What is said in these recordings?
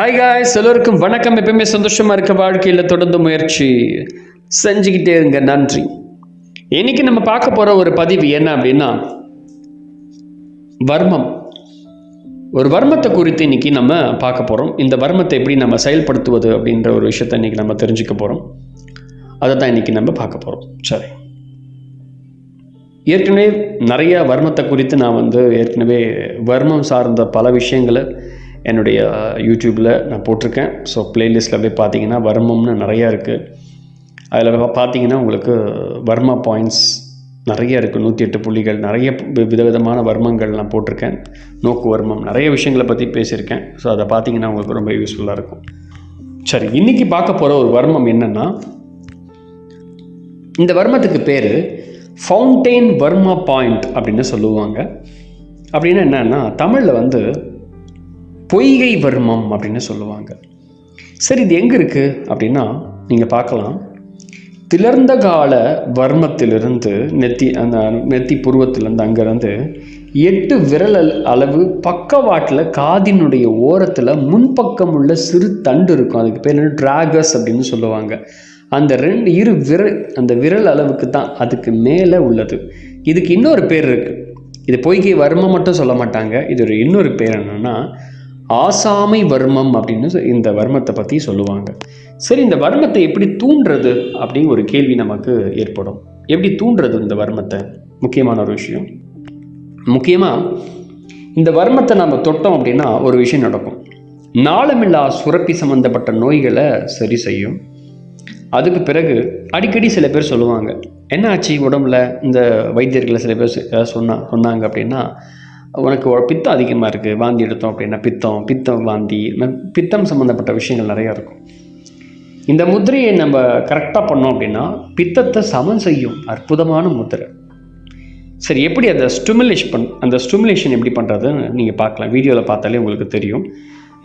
Hi guys எல்லோருக்கும் வணக்கம். எப்பயுமே சந்தோஷமா இருக்க வாழ்க்கையில் தொடர்ந்து முயற்சி. செஞ்சுக்கிட்டே இருங்க. நன்றி. இன்னைக்கு நம்ம பார்க்க போற ஒரு பதிவு என்ன அப்படின்னா வர்மம். ஒரு வர்மத்தை குறித்து இன்னைக்கு நம்ம பார்க்க போறோம். இந்த வர்மத்தை எப்படி நம்ம செயல்படுத்துவது அப்படின்ற ஒரு விஷயத்தை இன்னைக்கு நம்ம தெரிஞ்சுக்க போறோம். அதை தான் இன்னைக்கு நம்ம பார்க்க போறோம். சரி. ஏற்கனவே நிறைய வர்மத்தை குறித்து நான் வந்து ஏற்கனவே வர்மம் சார்ந்த பல விஷயங்களை என்னுடைய யூடியூப்பில் நான் போட்டிருக்கேன். ஸோ பிளேலிஸ்ட்டில் போய் பார்த்தீங்கன்னா வர்மம்னு நிறையா இருக்குது அதில் பார்த்தீங்கன்னா உங்களுக்கு வர்மா பாயிண்ட்ஸ் நிறைய இருக்குது நூற்றி எட்டு புள்ளிகள் நிறைய வி- விதவிதமான வர்மங்கள் நான் போட்டிருக்கேன். நோக்கு வர்மம் நிறைய விஷயங்களை பற்றி பேசியிருக்கேன். ஸோ அதை பார்த்தீங்கன்னா உங்களுக்கு ரொம்ப யூஸ்ஃபுல்லாக இருக்கும். சரி இன்றைக்கி பார்க்க போகிற ஒரு வர்மம் என்னென்னா இந்த வர்மத்துக்கு பேர் ஃபவுண்டெயின் வர்மா பாயிண்ட் அப்படின்னு சொல்லுவாங்க. அப்படின்னா என்னென்னா தமிழில் வந்து பொய்கை வர்மம் அப்படின்னு சொல்லுவாங்க. சரி இது எங்கே இருக்குது அப்படின்னா நீங்கள் பார்க்கலாம். திலர்ந்த கால வர்மத்திலிருந்து நெத்தி அந்த நெத்தி புருவத்திலேருந்து அங்கேருந்து எட்டு விரல் அளவு பக்கவாட்டில் காதினுடைய ஓரத்தில் முன்பக்கம் உள்ள சிறு தண்டு இருக்கும். அதுக்கு பேர் என்ன? டிராகஸ் அப்படின்னு சொல்லுவாங்க. அந்த ரெண்டு இரு விரல் அந்த விரல் அளவுக்கு தான் அதுக்கு மேலே உள்ளது. இதுக்கு இன்னொரு பேர் இருக்குது இது பொய்கை வர்மம் மட்டும் சொல்ல மாட்டாங்க. இது ஒரு இன்னொரு பேர் என்னென்னா ஆசாமை வர்மம் அப்படின்னு சொ- இந்த வர்மத்தை பற்றி சொல்லுவாங்க. சரி இந்த வர்மத்தை எப்படி தூண்டுறது அப்படின்னு ஒரு கேள்வி நமக்கு ஏற்படும். எப்படி தூண்டுறது இந்த வர்மத்தை? முக்கியமான ஒரு விஷயம். முக்கியமாக இந்த வர்மத்தை நம்ம தொட்டோம் அப்படின்னா ஒரு விஷயம் நடக்கும். நாளமில்லா சுரப்பி சம்பந்தப்பட்ட நோய்களை சரி செய்யும். அதுக்கு பிறகு அடிக்கடி சில பேர் சொல்லுவாங்க என்ன ஆச்சு உடம்புல? இந்த வைத்தியர்களை சில பேர் சொன்னா சொன்னாங்க அப்படின்னா உனக்கு பித்தம் அதிகமாக இருக்குது வாந்தி எடுத்தோம் அப்படின்னா பித்தம் பித்தம் வாந்தி பித்தம் சம்மந்தப்பட்ட விஷயங்கள் நிறையா இருக்கும். இந்த முத்திரையை நம்ம கரெக்டாக பண்ணோம் அப்படின்னா பித்தத்தை சமன் செய்யும் அற்புதமான முத்திரை. சரி எப்படி அதை ஸ்டிமுலேஷ் பண் அந்த ஸ்டிமுலேஷன் எப்படி பண்ணுறதுன்னு நீங்கள் பார்க்கலாம். வீடியோவில் பார்த்தாலே உங்களுக்கு தெரியும்.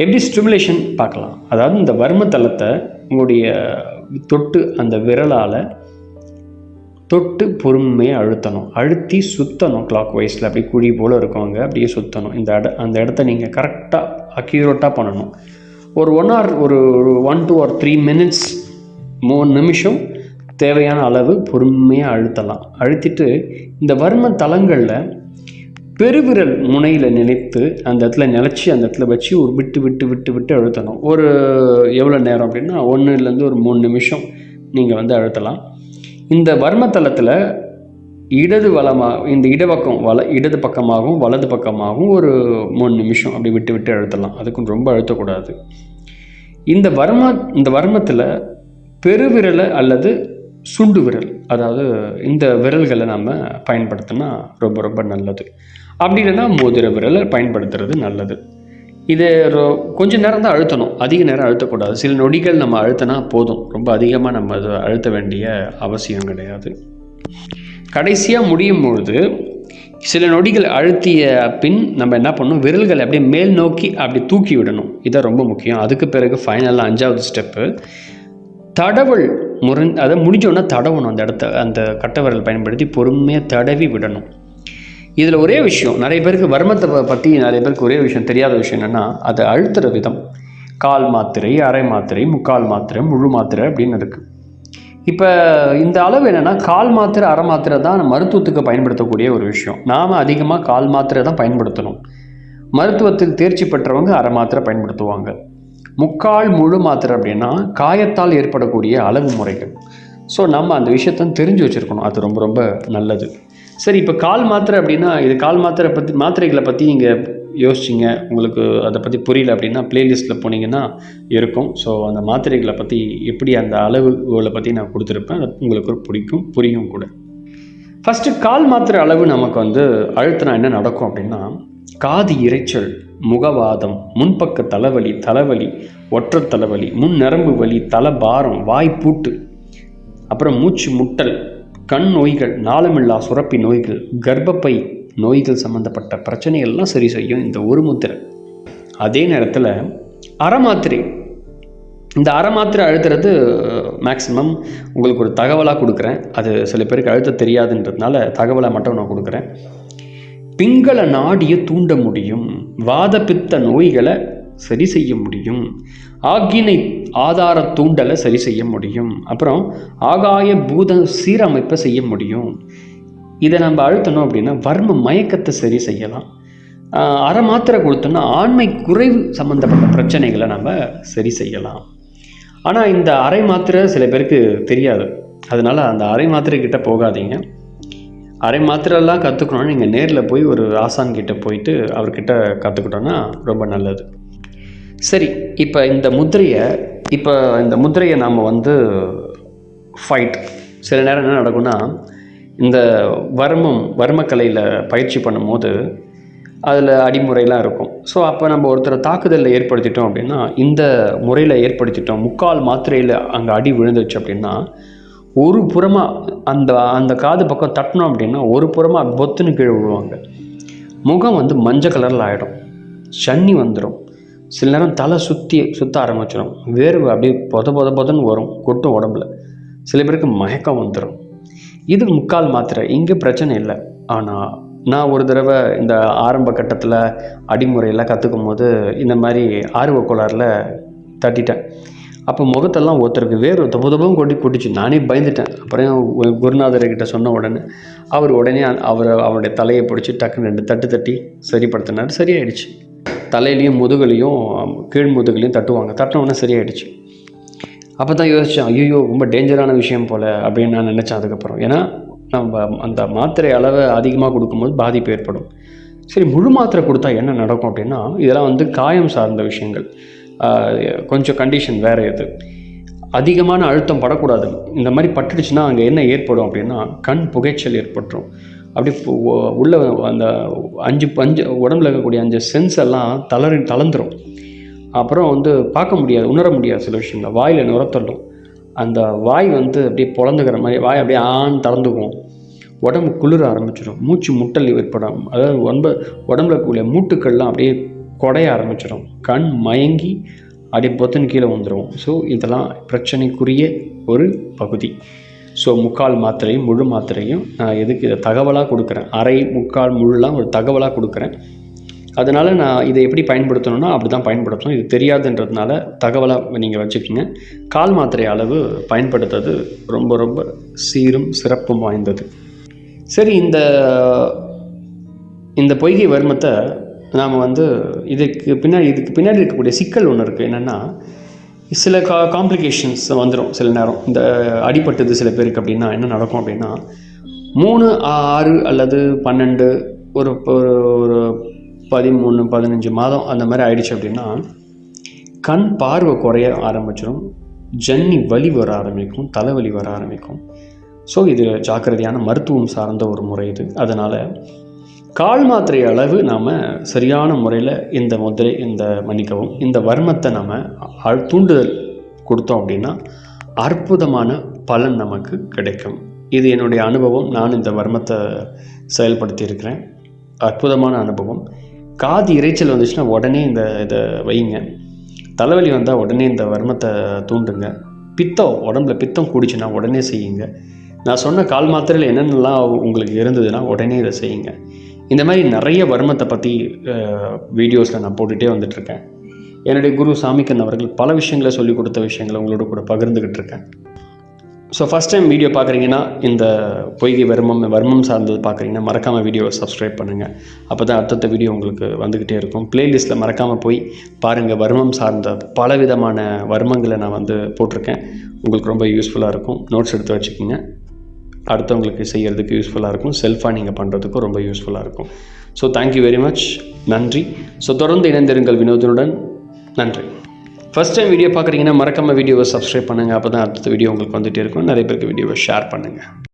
எப்படி ஸ்டிமுலேஷன் பார்க்கலாம்? அதாவது இந்த வர்ம தளத்தை உங்களுடைய தொட்டு அந்த விரலால் தொட்டு பொறுமையாக அழுத்தணும். அழுத்தி சுற்றணும் கிளாக் வைஸில் அப்படி குழி போல் இருக்கவங்க அப்படியே சுற்றணும் இந்த இட அந்த இடத்த நீங்கள் கரெக்டாக அக்யூரேட்டாக பண்ணணும். ஒரு ஒன் ஆர் ஒரு one two or three minutes மூணு நிமிஷம் தேவையான அளவு பொறுமையாக அழுத்தலாம். அழுத்திட்டு இந்த வர்ம தலங்களில் பெருவிரல் முனையில் நினைத்து அந்த இடத்துல நிலச்சி அந்த இடத்துல வச்சு ஒரு விட்டு விட்டு விட்டு விட்டு அழுத்தணும். ஒரு எவ்வளோ நேரம் அப்படின்னா ஒன்றுலேருந்து ஒரு மூணு நிமிஷம் நீங்கள் வந்து அழுத்தலாம். இந்த வர்மத்தலத்தில் இடது வளமாக இந்த இடப்பக்கம் வல இடது பக்கமாகவும் வலது பக்கமாகவும் ஒரு மூணு நிமிஷம் அப்படி விட்டு விட்டு அழுத்தலாம். அதுக்கும் ரொம்ப அழுத்தக்கூடாது. இந்த வர்ம இந்த வர்மத்தில் பெருவிரலை அல்லது சுண்டு விரல் அதாவது இந்த விரல்களை நம்ம பயன்படுத்தினா ரொம்ப ரொம்ப நல்லது. அப்படி இல்லைன்னா மோதிர விரலை பயன்படுத்துறது நல்லது. இது கொஞ்சம் கொஞ்ச நேரம் தான் அழுத்தணும். அதிக நேரம் அழுத்தக்கூடாது. சில நொடிகள் நம்ம அழுத்தினா போதும். ரொம்ப அதிகமாக நம்ம அதை அழுத்த வேண்டிய அவசியம் கிடையாது. கடைசியாக முடியும் பொழுது சில நொடிகள் அழுத்திய பின் நம்ம என்ன பண்ணணும்? விரல்களை அப்படியே மேல் நோக்கி அப்படி தூக்கி விடணும். இதான் ரொம்ப முக்கியம். அதுக்கு பிறகு ஃபைனலாக அஞ்சாவது ஸ்டெப்பு தடவல் முறை அதை முடிஞ்சோன்னா தடவணும். அந்த இடத்த அந்த கட்டவரல் பயன்படுத்தி பொறுமையாக தடவி விடணும். இதில் ஒரே விஷயம் நிறைய பேருக்கு வர்மத்தை பற்றி நிறைய பேருக்கு ஒரே விஷயம் தெரியாத விஷயம் என்னென்னா அதை அழுத்துற விதம். கால் மாத்திரை அரை மாத்திரை முக்கால் மாத்திரை முழு மாத்திரை அப்படின்னு இருக்குது இப்போ இந்த அளவு என்னென்னா கால் மாத்திரை அரை மாத்திரை தான் மருத்துவத்துக்கு பயன்படுத்தக்கூடிய ஒரு விஷயம். நாம் அதிகமாக கால் மாத்திரை தான் பயன்படுத்தணும். மருத்துவத்தில் தேர்ச்சி பெற்றவங்க அரை மாத்திரை பயன்படுத்துவாங்க. முக்கால் முழு மாத்திரை அப்படின்னா காயத்தால் ஏற்படக்கூடிய அளவு முறைகள். ஸோ நம்ம அந்த விஷயத்தை தெரிஞ்சு வச்சுருக்கணும். அது ரொம்ப ரொம்ப நல்லது. சரி இப்போ கால் மாத்திரை அப்படின்னா இது கால் மாத்திரை பற்றி மாத்திரைகளை பற்றி நீங்கள் யோசிச்சிங்க. உங்களுக்கு அதை பற்றி புரியல அப்படின்னா பிளேலிஸ்ட்டில் போனீங்கன்னா இருக்கும். ஸோ அந்த மாத்திரைகளை பற்றி எப்படி அந்த அளவுகளை பற்றி நான் கொடுத்துருப்பேன். அது உங்களுக்கு பிடிக்கும் புரியும் கூட. ஃபஸ்ட்டு கால் மாத்திரை அளவு நமக்கு வந்து அழுத்தினா என்ன நடக்கும் அப்படின்னா காது இரைச்சல் முகவாதம் முன்பக்க தலைவலி தலைவலி ஒற்றை தலைவலி முன் நரம்பு வலி தலைபாரம் வாய்ப்பூட்டு அப்புறம் மூச்சு முட்டல் கண் நோய்கள் நாளமில்லா சுரப்பி நோய்கள் கர்ப்பப்பை நோய்கள் சம்மந்தப்பட்ட பிரச்சனைகள்லாம் சரி செய்யும் இந்த ஒரு முத்திரை. அதே நேரத்தில் அறமாத்திரை. இந்த அறமாத்திரை மாத்திரை அழுத்துறது மேக்ஸிமம் உங்களுக்கு ஒரு தகவலாக கொடுக்குறேன். அது சில பேருக்கு அழுத்த தெரியாதுன்றதுனால தகவலை மட்டும் நான் கொடுக்குறேன். பிங்கள நாடியை தூண்ட முடியும். வாத பித்த நோய்களை சரி செய்ய முடியும். ஆக்கினை ஆதார தூண்டலை சரி செய்ய முடியும். அப்புறம் ஆகாய பூத சீரமைப்பை செய்ய முடியும். இதை நம்ம அழுத்தணும் அப்படின்னா வர்ம மயக்கத்தை சரி செய்யலாம். அரை மாத்திரை கொடுத்தோம்னா ஆண்மை குறைவு சம்மந்தப்பட்ட பிரச்சனைகளை நம்ம சரி செய்யலாம். ஆனால் இந்த அரை மாத்திரை சில பேருக்கு தெரியாது. அதனால் அந்த அரை மாத்திரை கிட்டே போகாதீங்க. அரை மாத்திரைலாம் கற்றுக்கணும்னு நீங்கள் நேரில் போய் ஒரு ஆசான் கிட்டே போயிட்டு அவர்கிட்ட கற்றுக்கிட்டோன்னா ரொம்ப நல்லது. சரி இப்போ இந்த முத்திரையை இப்போ இந்த முத்திரையை நாம் வந்து ஃபைட் சில நேரம் என்ன நடக்கும்னா இந்த வர்மம் வர்மக்கலையில் பயிற்சி பண்ணும்போது அதில் அடிமுறைலாம் இருக்கும். ஸோ அப்போ நம்ம ஒருத்தரை தாக்குதலில் ஏற்படுத்திட்டோம் அப்படின்னா இந்த முறையில் ஏற்படுத்திட்டோம் முக்கால் மாத்திரையில் அங்கே அடி விழுந்துச்சு அப்படின்னா ஒரு புறமாக அந்த அந்த காது பக்கம் தட்டினோம் அப்படின்னா ஒரு புறமாக பொத்துன்னு கீழே விழுவாங்க. முகம் வந்து மஞ்சள் கலரில் ஆகிடும் சன்னி வந்துடும் சில நேரம் தலை சுற்றி சுற்ற ஆரம்பிச்சிடும் வேர்வை அப்படியே பொத பொத பொதன்னு வரும். கொட்டும் உடம்புல. சில பேருக்கு மயக்கம் வந்துடும் இது முக்கால் மாத்திரை. இங்கே பிரச்சனை இல்லை. ஆனால் நான் ஒரு தடவை இந்த ஆரம்ப கட்டத்தில் அடிமுறையெல்லாம் கற்றுக்கும் போது இந்த மாதிரி ஆர்வ கோளாறில் தட்டிட்டேன். அப்போ முகத்தெல்லாம் ஒருத்தருக்கு வேறு தொப கொட்டி கொட்டிச்சு. நானே பயந்துட்டேன். அப்புறம் குருநாதர்கிட்ட சொன்ன உடனே அவர் உடனே அவரை அவருடைய தலையை பிடிச்சி டக்குன்னு ரெண்டு தட்டு தட்டி சரிப்படுத்தினார். சரியாயிடுச்சு. தலையிலையும் முதுகுலையும் கீழ் முதுகுலையும் தட்டுவாங்க. தட்டினோடனே சரியாயிடுச்சு. அப்போ தான் யோசித்தேன் ஐயோ ரொம்ப டேஞ்சரான விஷயம் போல் அப்படின்னு நான் நினச்சேன் அதுக்கப்புறம். ஏன்னா நம்ம அந்த மாத்திரை அளவை அதிகமாக கொடுக்கும்போது பாதிப்பு ஏற்படும். சரி முழு மாத்திரை கொடுத்தா என்ன நடக்கும் அப்படின்னா இதெல்லாம் வந்து காயம் சார்ந்த விஷயங்கள். கொஞ்சம் கண்டிஷன் வேறு இது அதிகமான அழுத்தம் படக்கூடாது. இந்த மாதிரி பட்டுடுச்சுன்னா அங்கே என்ன ஏற்படும் அப்படின்னா கண் புகைச்சல் ஏற்பட்டுரும். அப்படி உள்ள அந்த அஞ்சு அஞ்சு உடம்புல இருக்கக்கூடிய அஞ்சு சென்ஸ் எல்லாம் தளர் தளர்ந்துடும் அப்புறம் வந்து பார்க்க முடியாது உணர முடியாது சில விஷயங்களை. வாயில் நுரத்தள்ளும் அந்த வாய் வந்து அப்படியே பொழந்துக்கிற மாதிரி வாய் அப்படியே ஆண் திறந்துக்கும் உடம்பு குளிர ஆரம்பிச்சிடும் மூச்சு முட்டல் ஏற்படும். அதாவது ஒன்ப உடம்புல இருக்கக்கூடிய மூட்டுக்கள்லாம் அப்படியே குடைய ஆரம்பிச்சிடும் கண் மயங்கி அப்படியே பொத்துன்னு கீழே வந்துடும் ஸோ இதெல்லாம் பிரச்சனைக்குரிய ஒரு பகுதி. ஸோ முக்கால் மாத்திரையும் முழு மாத்திரையும் நான் எதுக்கு இதை தகவலாக கொடுக்குறேன்? அரை முக்கால் முழுலாம் ஒரு தகவலாக கொடுக்குறேன். அதனால் நான் இதை எப்படி பயன்படுத்தணும்னா அப்படி தான் பயன்படுத்தணும். இது தெரியாதுன்றதுனால தகவலாக நீங்கள் வச்சுக்கோங்க. கால் மாத்திரை அளவு பயன்படுத்துறது ரொம்ப ரொம்ப சீரும் சிறப்பும் வாய்ந்தது. சரி இந்த இந்த பொய்கை வர்மத்தை நாம் வந்து இதுக்கு பின்னாடி இதுக்கு பின்னாடி இருக்கக்கூடிய சிக்கல் ஒன்று இருக்குது என்னென்னா சில கா காம்ப்ளிகேஷன்ஸ் வந்துடும் சில நேரம். இந்த அடிபட்டது சில பேருக்கு அப்படின்னா என்ன நடக்கும் அப்படின்னா மூணு ஆறு அல்லது பன்னெண்டு ஒரு ஒரு ஒரு பதிமூணு பதினஞ்சு மாதம் அந்த மாதிரி ஆயிடுச்சு அப்படின்னா கண் பார்வை குறைய ஆரம்பிச்சிடும் ஜன்னி வலி வர ஆரம்பிக்கும் தலைவலி வர ஆரம்பிக்கும். ஸோ இது ஜாக்கிரதையான மருத்துவம் சார்ந்த ஒரு முறை இது. அதனால் கால் மாத்திரை அளவு நாம் சரியான முறையில் இந்த முதிரை இந்த மன்னிக்கவும் இந்த வர்மத்தை நாம் தூண்டுதல் கொடுத்தோம் அப்படின்னா அற்புதமான பலன் நமக்கு கிடைக்கும். இது என்னுடைய அனுபவம். நான் இந்த வர்மத்தை செயல்படுத்தியிருக்கிறேன். அற்புதமான அனுபவம். காது இரைச்சல் வந்துச்சுன்னா உடனே இந்த இதை வைங்க. தலைவலி வந்தால் உடனே இந்த வர்மத்தை தூண்டுங்க. பித்தம் உடம்புல பித்தம் கூடிச்சுன்னா உடனே செய்யுங்க. நான் சொன்ன கால் மாத்திரையில் என்னென்னலாம் உங்களுக்கு இருந்ததுன்னா உடனே இதை செய்யுங்க. இந்த மாதிரி நிறைய வர்மத்தை பற்றி வீடியோஸில் நான் போட்டுகிட்டே வந்துட்டுருக்கேன். என்னுடைய குரு சாமிக்கன் அவர்கள் பல விஷயங்களை சொல்லிக் கொடுத்த விஷயங்களை உங்களோட கூட பகிர்ந்துக்கிட்டு இருக்கேன். ஸோ ஃபஸ்ட் டைம் வீடியோ பார்க்குறீங்கன்னா இந்த பொய்கை வர்மம் வர்மம் சார்ந்தது பார்க்குறீங்கன்னா மறக்காமல் வீடியோவை சப்ஸ்கிரைப் பண்ணுங்கள் அப்போ தான் அடுத்தடுத்த வீடியோ உங்களுக்கு வந்துக்கிட்டே இருக்கும். பிளேலிஸ்ட்டில் மறக்காமல் போய் பாருங்கள் வர்மம் சார்ந்த பல விதமான வர்மங்களை நான் வந்து போட்டிருக்கேன். உங்களுக்கு ரொம்ப யூஸ்ஃபுல்லாக இருக்கும். நோட்ஸ் எடுத்து வச்சுக்கோங்க. அடுத்தவங்களுக்கு செய்கிறதுக்கு யூஸ்ஃபுல்லாக இருக்கும். செல்ஃபாக நீங்கள் பண்ணுறதுக்கும் ரொம்ப யூஸ்ஃபுல்லாக இருக்கும். So thank you very much நன்றி. ஸோ தொடர்ந்து இணைந்திருங்கள் வினோதனுடன். நன்றி. ஃபஸ்ட் டைம் வீடியோ பார்க்குறீங்கன்னா மறக்காம வீடியோவை சப்ஸ்கிரைப் பண்ணுங்கள் அப்போ தான் அடுத்த வீடியோ உங்களுக்கு வந்துகிட்டே இருக்கும். நிறைய பேருக்கு வீடியோவை ஷேர் பண்ணுங்கள்